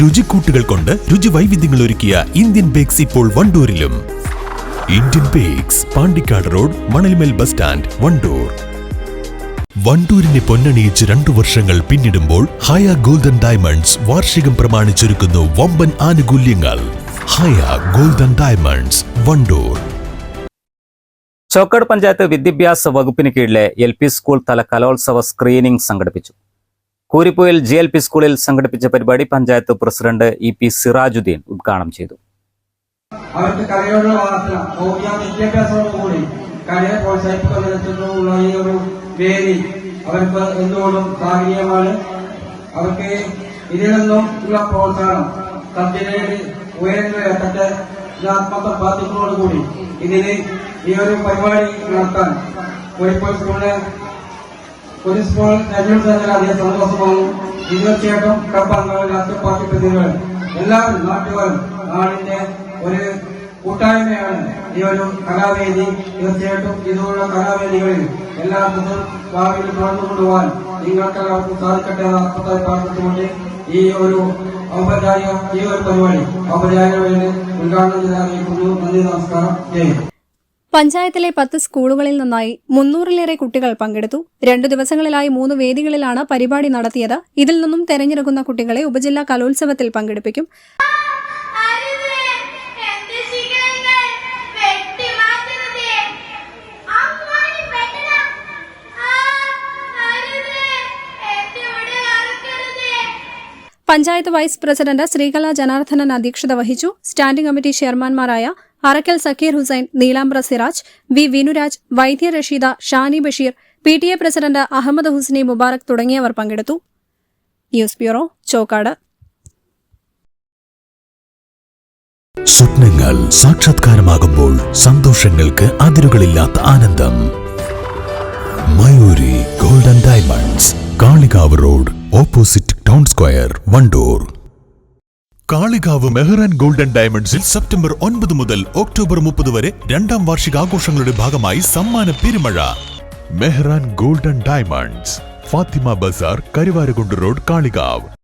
രുചിക്കൂട്ടുകൾ കൊണ്ട് രുചി വൈവിധ്യങ്ങൾ ഒരുക്കിയ ഇന്ത്യൻ ബേക്സ് ഇപ്പോൾ വണ്ടൂരിലും. Indian Bakes Pandikkad road Manalmel bus stand Wandoor. വണ്ടൂരിനെ പൊന്നണിയിച്ച് രണ്ടു വർഷങ്ങൾ പിന്നിടുമ്പോൾ ഹയ ഗോൾഡൻ ഡയമണ്ട്സ് വാർഷികം പ്രമാണിച്ചൊരുക്കുന്നു വമ്പൻ ആനുകൂല്യങ്ങൾ. Haya Golden Diamonds Wandoor. Chokkad panchayat വിദ്യാഭ്യാസ വകുപ്പിന് കീഴിലെ എൽ പി സ്കൂൾ തല കലോത്സവ സ്ക്രീനിംഗ് സംഘടിപ്പിച്ചു. കൂരിപ്പുയിൽ ജി എൽ പി സ്കൂളിൽ സംഘടിപ്പിച്ച പരിപാടി panchayat president E P Sirajudheen ഉദ്ഘാടനം ചെയ്തു. അവർക്ക് വേദി അവർക്ക് ഇതിൽ നിന്നും ഉള്ള പ്രോത്സാഹനം സബ്ജിഡിയിൽ ഉയർന്നുവരത്തക്ക ആത്മസമ്പാദ്യത്തോടുകൂടി ഇതിന് ഈ ഒരു പരിപാടി നടത്താൻ കോഴിക്കോട് സ്കൂളിലെ ഒരു സ്കൂൾ തെരഞ്ഞെടുത്തതിൽ അധികം സന്തോഷമാണ്. തീർച്ചയായിട്ടും കടപ്പാടുകൾ രാഷ്ട്രീയ പാർട്ടി പ്രതിനിധികൾ എല്ലാ നാട്ടുകാരും നാടിന്റെ ഒരു കൂട്ടായ്മയാണ് ഈ ഒരു കലാവേദി. തീർച്ചയായിട്ടും ഇതുപോലുള്ള കലാവേദികളിൽ എല്ലാവർക്കും ഭാവിയിൽ തുടർന്നു കൊണ്ടുപോകാൻ നിങ്ങൾക്കെല്ലാവർക്കും സാധിക്കട്ടെ എന്ന് അർത്ഥത്തായി പ്രാർത്ഥിച്ചുകൊണ്ട് ഈ ഒരു ഔപചാരിക ഈ ഒരു പരിപാടി ഔപചാരിക വേണ്ടി ഉദ്ഘാടനം ചെയ്ത് അറിയിക്കുന്നു. നന്ദി നമസ്കാരം. ജയ്. പഞ്ചായത്തിലെ പത്ത് സ്കൂളുകളിൽ നിന്നായി മുന്നൂറിലേറെ കുട്ടികൾ പങ്കെടുത്തു. രണ്ടു ദിവസങ്ങളിലായി മൂന്ന് വേദികളിലാണ് പരിപാടി നടത്തിയത്. ഇതിൽ നിന്നും തെരഞ്ഞെടുക്കുന്ന കുട്ടികളെ ഉപജില്ലാ കലോത്സവത്തിൽ പങ്കെടുപ്പിക്കും. പഞ്ചായത്ത് വൈസ് പ്രസിഡന്റ് ശ്രീകല ജനാർദ്ദനൻ അധ്യക്ഷത വഹിച്ചു. Standing committee ചെയർമാൻമാരായ Arakkal Zakir Hussain Neelambra Siraj V Vinuraj Vaidya Rasheeda Shani Basheer P T A president Ahammed Husni Mubarak തുടങ്ങിയവർ പങ്കെടുത്തു. News bureau Chokkad. സ്വപ്നങ്ങൾ സാക്ഷാത്കാരമാകുമ്പോൾ സന്തോഷങ്ങൾക്ക് അതിരുകളില്ലാത്ത ആനന്ദം. Mayuri Golden Diamonds Kalikavu road opposite town square Wandoor. Kalikavu Mehran Golden ഡയമണ്ട്സിൽ September ഒൻപത് മുതൽ ഒക്ടോബർ മുപ്പത് വരെ രണ്ടാം വാർഷിക ആഘോഷങ്ങളുടെ ഭാഗമായി സമ്മാന പെരുമഴ. Mehran Golden Diamonds Fathima Bazar Karuvarakundu road Kalikavu.